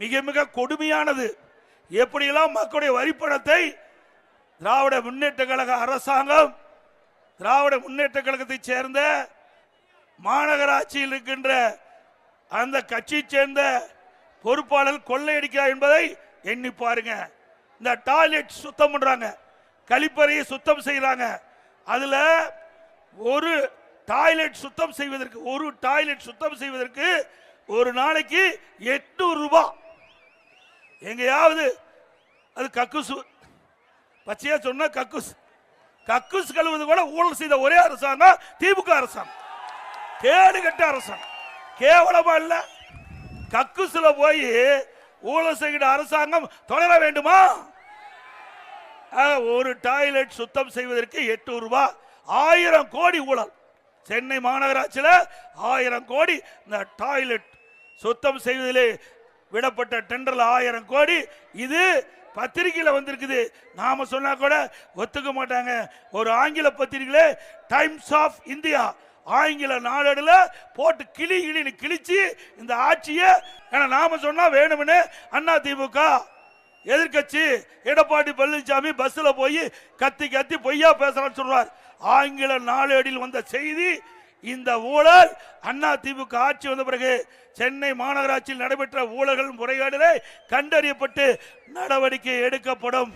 மிக மிக கொடுமையானது. எப்படியெல்லாம் மக்களுடைய வரிப்பணத்தை திராவிட முன்னேற்ற கழக அரசாங்கம் திராவிட முன்னேற்ற கழகத்தைச் சேர்ந்த மாநகராட்சியில் இருக்கின்ற அந்த கட்சியை சேர்ந்த பொறுப்பாளர் கொள்ளையடிக்கிறார் என்பதை எண்ணி பாருங்க. இந்த டாய்லெட் சுத்தம் பண்றாங்க. கழிப்பறையை சுத்தம் செய்யறாங்க அதுல ஒரு டாய்லெட் சுத்தம் செய்வதற்கு ஒரு டாய்லெட் சுத்தம் செய்வதற்கு ஒரு நாளைக்கு எட்நூறு ரூபாய் எங்கேயாவது அது கக்குசு. பச்சையா சொன்னா கக்குஸ் கக்குஸ் கழுவுது கூட ஊழல் செய்த ஒரே அரசாங்கம் திமுக அரசாங்கம் கேடு கட்ட அரசாங்கம் கேவலமா இல்ல. கக்குசுல போய் ஊழல் செய்கிற அரசாங்கம் தொடர வேண்டுமா? ஒரு டாய்லெட் சுத்தம் செய்வதற்கு எட்டு ரூபாய் ஆயிரம் கோடி ஊழல். சென்னை மாநகராட்சியில் ஆயிரம் கோடி இந்த டாய்லெட் சுத்தம் செய்வதிலே விடப்பட்ட டெண்டர்ல ஆயிரம் கோடி. இது பத்திரிகையில் வந்திருக்குது. நாம சொன்னா கூட ஒத்துக்க மாட்டாங்க. ஒரு ஆங்கில பத்திரிகையில டைம்ஸ் ஆஃப் இந்தியா ஆங்கில நாளடில் போட்டு கிளி கிளின்னு கிழிச்சு இந்த ஆட்சியை ஏன்னா நாம சொன்னால் வேணும்னு அண்ணா திமுக எதிர்க்கட்சி எடப்பாடி பழனிசாமி பஸ்ஸில் போய் கத்தி கத்தி பொய்யா பேசுகிறான்னு சொல்கிறார் ஆங்கில நாளேடில் வந்த செய்தி இந்த ஊழல் அண்ணா திமுக ஆட்சி வந்த பிறகு சென்னை மாநகராட்சியில் நடைபெற்ற ஊழல்கள் முறைகேடுகளை கண்டறியப்பட்டு நடவடிக்கை எடுக்கப்படும்.